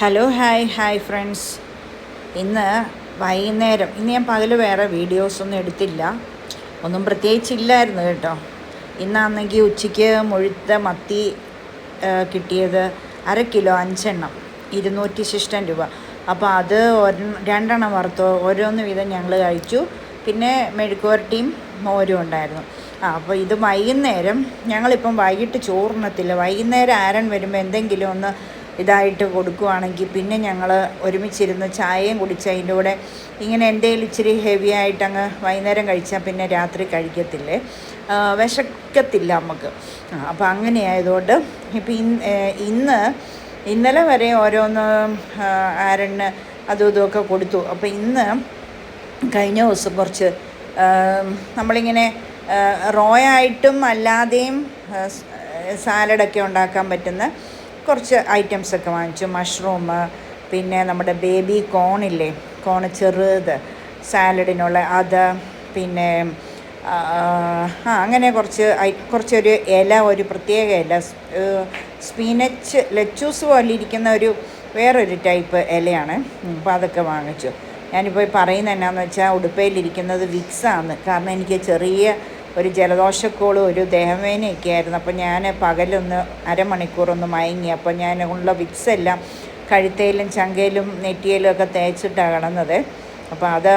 Hello hi hi friends ഇന്ന് വൈകുന്നേരം. ഇന്ന് ഞാൻ പകൽ വേറെ വീഡിയോസൊന്നും എടുത്തില്ല. ഒന്നും പ്രത്യേകിച്ചില്ലായിരുന്നു കേട്ടോ. ഇന്നാണെങ്കിൽ ഉച്ചയ്ക്ക് മുഴുത്ത മത്തി കിട്ടിയത് അര കിലോ അഞ്ചെണ്ണം. ഇരുന്നൂറ്റി ശിഷ്ടം രൂപ. അപ്പോൾ അത് രണ്ടെണ്ണം വറുത്തു. ഓരോന്ന് വീതം ഞങ്ങൾ കഴിച്ചു. പിന്നെ മെഴുക്കുവരട്ടിയും മോരും ഉണ്ടായിരുന്നു. ആ അപ്പോൾ ഇത് വൈകുന്നേരം. ഞങ്ങളിപ്പം വൈകിട്ട് ചോറിനത്തില്ല വൈകുന്നേരം ആരൻ വരുമ്പോൾ എന്തെങ്കിലും ഒന്ന് ഇതായിട്ട് കൊടുക്കുവാണെങ്കിൽ പിന്നെ ഞങ്ങൾ ഒരുമിച്ചിരുന്ന് ചായയും കുടിച്ച് അതിന്റെ കൂടെ ഇങ്ങനെ എന്തെങ്കിലും ഇച്ചിരി ഹെവി ആയിട്ട് അങ്ങ് വൈകുന്നേരം കഴിച്ചാൽ പിന്നെ രാത്രി കഴിക്കത്തില്ലേ? വിശക്കത്തില്ല നമുക്ക്. അപ്പം അപ്പോൾ അങ്ങനെ ആയതുകൊണ്ട് ഇപ്പം ഇന്ന് ഇന്ന് ഇന്നലെ വരെ ഓരോന്ന് ആ, ആരണ് അതും ഇതുമൊക്കെ കൊടുത്തു. അപ്പോൾ ഇന്ന് കഴിഞ്ഞ ദിവസം കുറച്ച് നമ്മളിങ്ങനെ റോയായിട്ടും അല്ലാതെയും സാലഡൊക്കെ ഉണ്ടാക്കാൻ പറ്റുന്ന കുറച്ച് ഐറ്റംസ് ഒക്കെ വാങ്ങിച്ചു. മഷ്റൂം പിന്നെ നമ്മുടെ ബേബി കോണില്ലേ കോണ് ചെറുത്. സാലഡിനുള്ള അത് പിന്നെ ആ, അങ്ങനെ കുറച്ച് ഐ കുറച്ചൊരു ഇല ഒരു പ്രത്യേക ഇല സ്പീനച്ച് ലച്ചൂസ് പോലെ ഇരിക്കുന്ന ഒരു വേറൊരു ടൈപ്പ് ഇലയാണ്. അപ്പോൾ അതൊക്കെ വാങ്ങിച്ചു. ഞാനിപ്പോൾ പറയുന്നത് എന്നാന്ന് വെച്ചാൽ ഉടുപ്പയിലിരിക്കുന്നത് വിക്സാണ് കാരണം എനിക്ക് ചെറിയ ഒരു ജലദോഷക്കോളും ഒരു ദേഹവേനയൊക്കെ ആയിരുന്നു. അപ്പോൾ ഞാൻ പകലൊന്ന് അരമണിക്കൂറൊന്ന് മയങ്ങി. അപ്പോൾ ഞാൻ ഉള്ള വിക്സ് എല്ലാം കഴുത്തയിലും ചങ്കയിലും നെറ്റിയിലും ഒക്കെ തേച്ചിട്ടാണ് കിടന്നത്. അപ്പോൾ അത്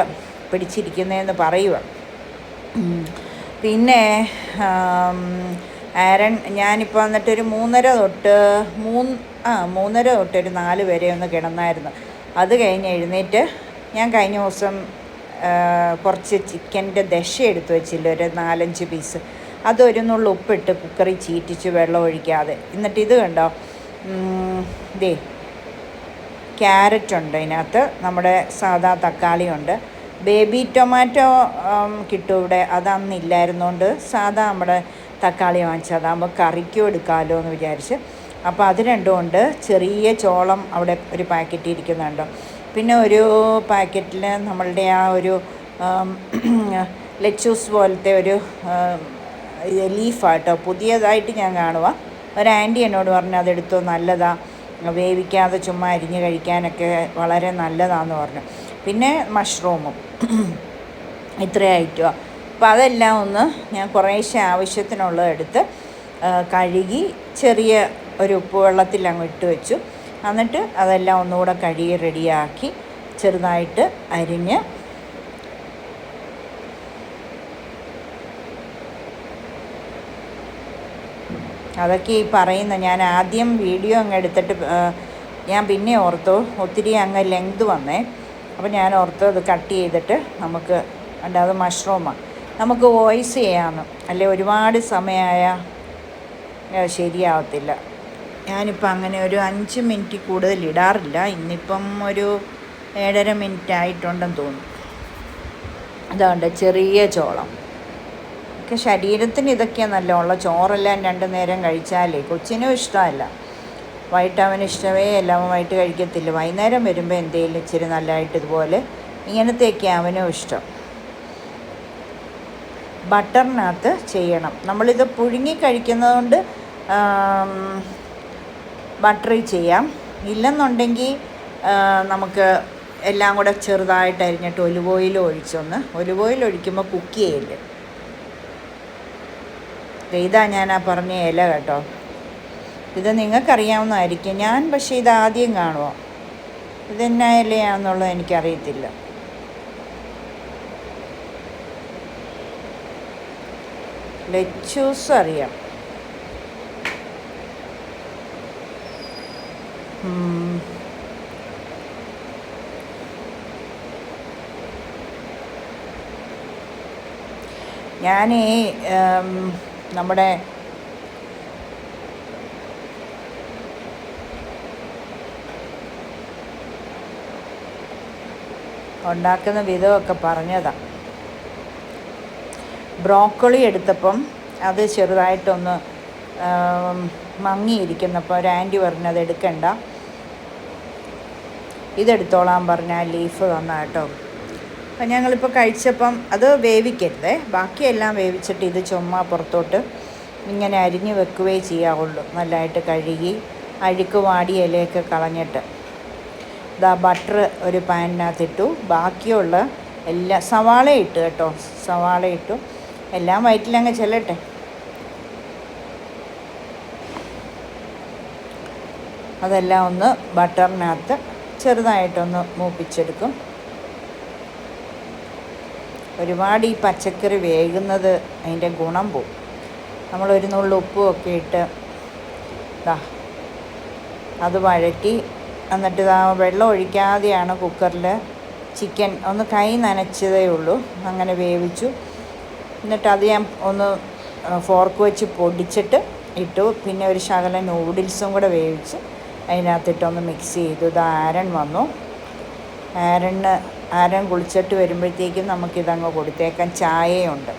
പിടിച്ചിരിക്കുന്നതെന്ന് പറയുക പിന്നെ ആരൺ ഞാനിപ്പോൾ വന്നിട്ടൊരു മൂന്നര തൊട്ട് മൂന്ന് ആ മൂന്നര തൊട്ട് ഒരു നാല് വരെ ഒന്ന് കിടന്നായിരുന്നു. അത് കഴിഞ്ഞ് എഴുന്നേറ്റ് ഞാൻ കഴിഞ്ഞ ദിവസം കുറച്ച് ചിക്കന്റെ ദശ എടുത്ത് വെച്ചില്ല ഒരു നാലഞ്ച് പീസ്. അതൊരു നുള്ളു ഉപ്പിട്ട് കുക്കറിൽ ചീറ്റിച്ച് വെള്ളം ഒഴിക്കാതെ. എന്നിട്ട് ഇത് കണ്ടോ? ഇതേ ക്യാരറ്റ് ഉണ്ട് അതിനകത്ത്. നമ്മുടെ സാദാ തക്കാളിയുണ്ട്. ബേബി ടൊമാറ്റോ കിട്ടും ഇവിടെ. അതന്ന് ഇല്ലായിരുന്നുകൊണ്ട് സാദാ നമ്മുടെ തക്കാളി വാങ്ങിച്ചത്. അതാകുമ്പോൾ കറിക്കും എടുക്കാമല്ലോ എന്ന് വിചാരിച്ച്. അപ്പോൾ അത് രണ്ടും ഉണ്ട്. ചെറിയ ചോളം അവിടെ ഒരു പാക്കറ്റ് ഇരിക്കുന്നുണ്ട്. പിന്നെ ഒരു പാക്കറ്റിൽ നമ്മളുടെ ആ ഒരു ലെച്ചൂസ് പോലത്തെ ഒരു ലീഫാട്ടോ പുതിയതായിട്ട് ഞാൻ കാണുക ഒരു ആന്റി എന്നോട് പറഞ്ഞു അതെടുത്തോ നല്ലതാ. വേവിക്കാതെ ചുമ്മാ അരിഞ്ഞ് കഴിക്കാനൊക്കെ വളരെ നല്ലതാന്ന് പറഞ്ഞു. പിന്നെ മഷ്റൂമും ഇത്രയായിട്ടുക അപ്പം അതെല്ലാം ഒന്ന് ഞാൻ കുറേശ്ശെ ആവശ്യത്തിനുള്ളത് എടുത്ത് കഴുകി ചെറിയ ഒരു ഉപ്പ് വെള്ളത്തിൽ അങ്ങ് ഇട്ട് വെച്ചു. എന്നിട്ട് അതെല്ലാം ഒന്നുകൂടെ കഴുകി റെഡിയാക്കി ചെറുതായിട്ട് അരിഞ്ഞ് അതൊക്കെ ഈ പറയുന്ന ഞാൻ ആദ്യം വീഡിയോ അങ്ങ് എടുത്തിട്ട് ഞാൻ പിന്നെ ഓർത്തു ഒത്തിരി അങ്ങ് ലെങ്ത് വന്നേ. അപ്പോൾ ഞാൻ ഓർത്തു അത് കട്ട് ചെയ്തിട്ട് നമുക്ക് അല്ലാതെ മഷ്റൂമാണ് നമുക്ക് വോയിസ് ചെയ്യാമെന്ന് അല്ലെ ഒരുപാട് സമയമായ ശരിയാവത്തില്ല. ഞാനിപ്പോൾ അങ്ങനെ ഒരു അഞ്ച് മിനിറ്റ് കൂടുതൽ ഇടാറില്ല. ഇന്നിപ്പം ഒരു ഏഴര മിനിറ്റ് ആയിട്ടുണ്ടെന്ന് തോന്നുന്നു. അതുകൊണ്ട് ചെറിയ ചോളം. ഒക്കെ ശരീരത്തിന് ഇതൊക്കെയാണ് നല്ലതുള്ള ചോറെല്ലാം രണ്ട് നേരം കഴിച്ചാലേ കൊച്ചിനും ഇഷ്ടമല്ല. വൈകിട്ട് അവന് ഇഷ്ടമേ അല്ല. അവൻ വൈകിട്ട് കഴിക്കത്തില്ല. വൈകുന്നേരം വരുമ്പോൾ എന്തെങ്കിലും ഇച്ചിരി നല്ലതായിട്ട് ഇതുപോലെ ഇങ്ങനത്തെയൊക്കെ അവനും ഇഷ്ടം. ബട്ടറിനകത്ത് ചെയ്യണം. നമ്മളിത് പുഴുങ്ങി കഴിക്കുന്നതുകൊണ്ട് ബട്ടറിൽ ചെയ്യാം. ഇല്ലെന്നുണ്ടെങ്കിൽ നമുക്ക് എല്ലാം കൂടെ ചെറുതായിട്ട് അരിഞ്ഞിട്ട് ഒലിവ് ഓയിൽ ഒഴിച്ചൊന്ന്. ഒലിവ് ഓയിൽ ഒഴിക്കുമ്പോൾ കുക്ക് ചെയ്യില്ല? ഇതാ ഞാൻ ആ പറഞ്ഞ ഇല കേട്ടോ. ഇത് നിങ്ങൾക്കറിയാവുന്നതായിരിക്കും. ഞാൻ പക്ഷേ ഇത് ആദ്യം കാണുമോ ഇതെന്നാ ഇലയാണെന്നുള്ളത് എനിക്കറിയത്തില്ല. ലെച്ചൂസ് അറിയാം. ഞാൻ ഈ നമ്മുടെ ഉണ്ടാക്കുന്ന വിധമൊക്കെ പറഞ്ഞതാ. ബ്രോക്കോളി എടുത്തപ്പം അത് ചെറുതായിട്ടൊന്ന് മങ്ങിയിരിക്കുന്നപ്പോൾ ഒരു ആന്റി പറഞ്ഞു എടുക്കണ്ട. ഇതെടുത്തോളാൻ പറഞ്ഞാൽ ലീഫ് തന്ന കേട്ടോ. അപ്പം ഞങ്ങളിപ്പോൾ കഴിച്ചപ്പം അത് വേവിക്കരുതേ. ബാക്കിയെല്ലാം വേവിച്ചിട്ട് ഇത് ചുമ്മാ പുറത്തോട്ട് ഇങ്ങനെ അരിഞ്ഞ് വെക്കുകയേ ചെയ്യാവുള്ളൂ. നല്ലതായിട്ട് കഴുകി അഴുക്ക് വാടി ഇലയൊക്കെ കളഞ്ഞിട്ട്. ഇതാ ബട്ടർ ഒരു പാനിനകത്തിട്ടു ബാക്കിയുള്ള എല്ലാ സവാള ഇട്ട് കേട്ടോ. സവാള ഇട്ടു. എല്ലാം വയറ്റിലങ്ങ് ചെല്ലട്ടെ. അതെല്ലാം ഒന്ന് ബട്ടറിനകത്ത് ചെറുതായിട്ടൊന്ന് മൂപ്പിച്ചെടുക്കും. ഒരുപാട് ഈ പച്ചക്കറി വേകുന്നത് അതിന്റെ ഗുണം പോവും. നമ്മൾ ഒരു നുള്ളു ഉപ്പും ഒക്കെ ഇട്ട് ദാ അത് വഴറ്റി എന്നിട്ട് ഇതാ വെള്ളം ഒഴിക്കാതെയാണ് കുക്കറിൽ ചിക്കൻ ഒന്ന് കൈ നനച്ചതേ ഉള്ളൂ. അങ്ങനെ വേവിച്ചു. എന്നിട്ട് അത് ഞാൻ ഒന്ന് ഫോർക്ക് വെച്ച് പൊടിച്ചിട്ട് ഇട്ടു. പിന്നെ ഒരു ശകലം നൂഡിൽസും കൂടെ വേവിച്ച് അതിനകത്തിട്ടൊന്ന് മിക്സ് ചെയ്തു. ഇത് ആരൻ വന്നു. ആരണ് ആരൻ കുളിച്ചിട്ട് വരുമ്പോഴത്തേക്കും നമുക്കിതങ്ങ് കൊടുത്തേക്കാൻ ചായയുണ്ട്.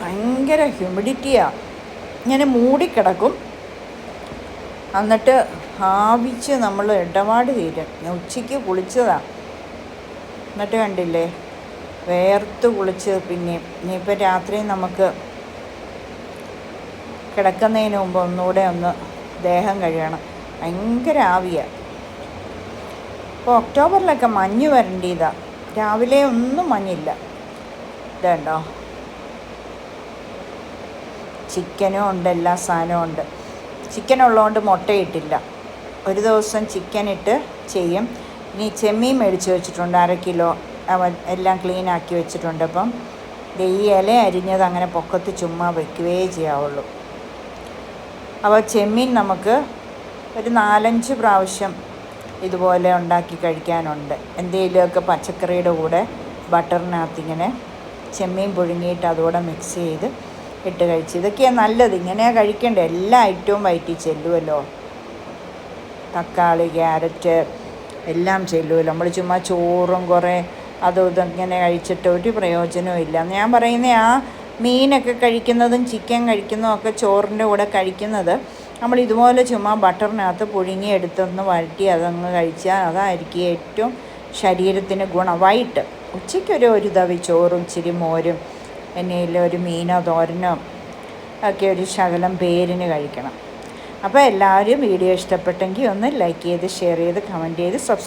ഭയങ്കര ഹ്യൂമിഡിറ്റിയാണ് ഇങ്ങനെ മൂടിക്കിടക്കും. എന്നിട്ട് ആവിച്ച് നമ്മൾ ഇടപാട് തീരും. ഉച്ചയ്ക്ക് കുളിച്ചതാണ് എന്നിട്ട് കണ്ടില്ലേ? വേർത്ത് കുളിച്ച് പിന്നെ ഇനിയിപ്പോൾ രാത്രി നമുക്ക് കിടക്കുന്നതിന് മുമ്പ് ഒന്നുകൂടെ ഒന്ന് ദേഹം കഴിയണം ഭയങ്കര ആവിയാണ് ഇപ്പോൾ ഒക്ടോബറിലൊക്കെ മഞ്ഞ് വരേണ്ടതാണ് രാവിലെ ഒന്നും മഞ്ഞില്ല. ഇതുണ്ടോ? ചിക്കനും ഉണ്ട് എല്ലാ സാധനവും ഉണ്ട്. ചിക്കൻ ഉള്ളതുകൊണ്ട് മുട്ടയിട്ടില്ല. ഒരു ദിവസം ചിക്കൻ ഇട്ട് ചെയ്യും. ഇനി ചെമ്മീൻ മേടിച്ച് വെച്ചിട്ടുണ്ട് അര കിലോ. എല്ലാം ക്ലീൻ ആക്കി വെച്ചിട്ടുണ്ട്. അപ്പം ഈ ഇല അരിഞ്ഞത് അങ്ങനെ പൊക്കത്ത് ചുമ്മാ വെക്കുകയേ ചെയ്യാവുള്ളൂ. അപ്പോൾ ചെമ്മീൻ നമുക്ക് ഒരു നാലഞ്ച് പ്രാവശ്യം ഇതുപോലെ ഉണ്ടാക്കി കഴിക്കാനുണ്ട്. എന്തെങ്കിലുമൊക്കെ പച്ചക്കറിയുടെ കൂടെ ബട്ടറിനകത്ത് ഇങ്ങനെ ചെമ്മീൻ പുഴുങ്ങിയിട്ട് അതുകൂടെ മിക്സ് ചെയ്ത് ഇട്ട് കഴിച്ച്. ഇതൊക്കെയാണ് നല്ലത്. ഇങ്ങനെ കഴിക്കേണ്ട എല്ലാ ഐറ്റവും വയറ്റിൽ ചെല്ലുമല്ലോ തക്കാളി ക്യാരറ്റ് എല്ലാം ചെല്ലുമല്ലോ നമ്മൾ ചുമ്മാ ചോറും കുറേ അതും ഇതും ഇങ്ങനെ കഴിച്ചിട്ട് ഒരു പ്രയോജനവും ഇല്ല. ഞാൻ പറയുന്ന ആ മീനൊക്കെ കഴിക്കുന്നതും ചിക്കൻ കഴിക്കുന്നതും ഒക്കെ ചോറിന്റെ കൂടെ കഴിക്കുന്നത് നമ്മൾ ഇതുപോലെ ചുമ്മാ ബട്ടറിനകത്ത് പുഴുങ്ങി എടുത്തൊന്ന് വഴറ്റി അതങ്ങ് കഴിച്ചാൽ അതായിരിക്കും ഏറ്റവും ശരീരത്തിന് ഗുണം. വൈകിട്ട് ഉച്ചയ്ക്കൊരു ഒരു തവി ചോറും ഇച്ചിരി മോരും എന്നെയിൽ ഒരു മീനോ തോരനോ ഒക്കെ ഒരു ശകലം പേരിന് കഴിക്കണം. അപ്പോൾ എല്ലാവരും വീഡിയോ ഇഷ്ടപ്പെട്ടെങ്കിൽ ഒന്ന് ലൈക്ക് ചെയ്ത് ഷെയർ ചെയ്ത് കമന്റ് ചെയ്ത് സബ്സ്ക്രൈബ്